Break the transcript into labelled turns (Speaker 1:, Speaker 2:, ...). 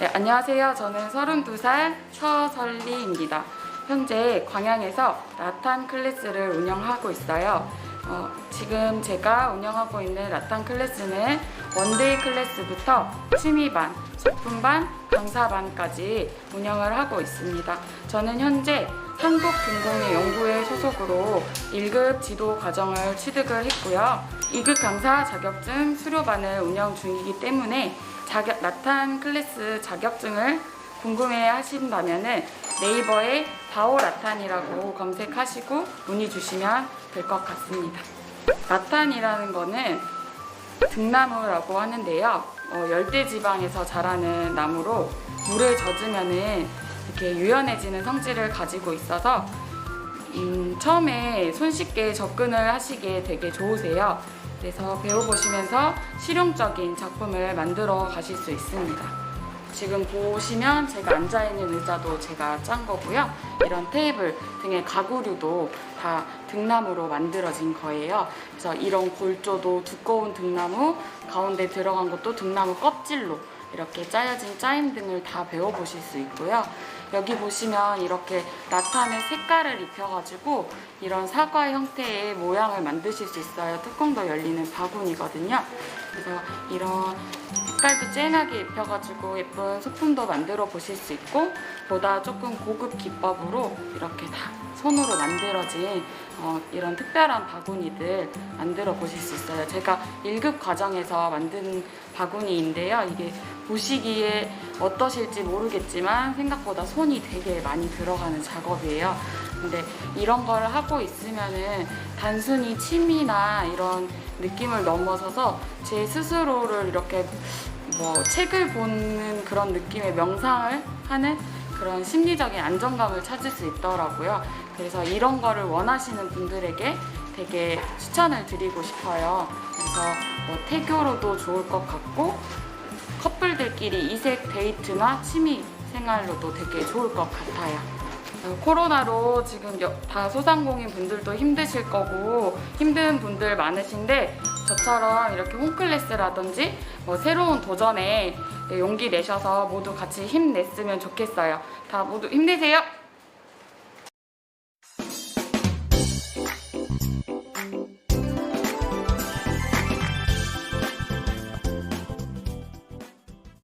Speaker 1: 네, 안녕하세요. 저는 32살 서설리입니다. 현재 광양에서 라탄 클래스를 운영하고 있어요. 어, 지금 제가 운영하고 있는 라탄 클래스는 원데이 클래스부터 취미반, 소품반, 강사반까지 운영을 하고 있습니다. 저는 현재 한국중공의 연구회 소속으로 1급 지도 과정을 취득을 했고요. 2급 강사 자격증 수료반을 운영 중이기 때문에 자격, 라탄 클래스 자격증을 궁금해 하신다면 네이버에 바오 라탄이라고 검색하시고 문의 주시면 될 것 같습니다. 라탄이라는 거는 등나무라고 하는데요. 어, 열대 지방에서 자라는 나무로 물에 젖으면은 이렇게 유연해지는 성질을 가지고 있어서 음, 처음에 손쉽게 접근을 하시기에 되게 좋으세요. 그래서 배워보시면서 실용적인 작품을 만들어 가실 수 있습니다. 지금 보시면 제가 앉아있는 의자도 제가 짠 거고요. 이런 테이블 등의 가구류도 다 등나무로 만들어진 거예요. 그래서 이런 골조도 두꺼운 등나무, 가운데 들어간 것도 등나무 껍질로 이렇게 짜여진 짜임 등을 다 배워보실 수 있고요. 여기 보시면 이렇게 라탄의 색깔을 입혀가지고 이런 사과 형태의 모양을 만드실 수 있어요. 뚜껑도 열리는 바구니거든요. 그래서 이런 색깔도 진하게 입혀가지고 예쁜 소품도 만들어 보실 수 있고 보다 조금 고급 기법으로 이렇게 다 손으로 만들어진 어, 이런 특별한 바구니들 만들어 보실 수 있어요. 제가 1급 과정에서 만든 바구니인데요. 이게 보시기에 어떠실지 모르겠지만 생각보다 손이 되게 많이 들어가는 작업이에요. 근데 이런 걸 하고 있으면은 단순히 취미나 이런 느낌을 넘어서서 제 스스로를 이렇게 뭐 책을 보는 그런 느낌의 명상을 하는 그런 심리적인 안정감을 찾을 수 있더라고요. 그래서 이런 거를 원하시는 분들에게 되게 추천을 드리고 싶어요. 그래서 뭐 태교로도 좋을 것 같고 커플들끼리 이색 데이트나 취미 생활로도 되게 좋을 것 같아요. 어, 코로나로 지금 여- 다 소상공인 분들도 힘드실 거고 힘든 분들 많으신데 저처럼 이렇게 홈클래스라든지 뭐 새로운 도전에 용기 내셔서 모두 같이 힘냈으면 좋겠어요. 다 모두 힘내세요.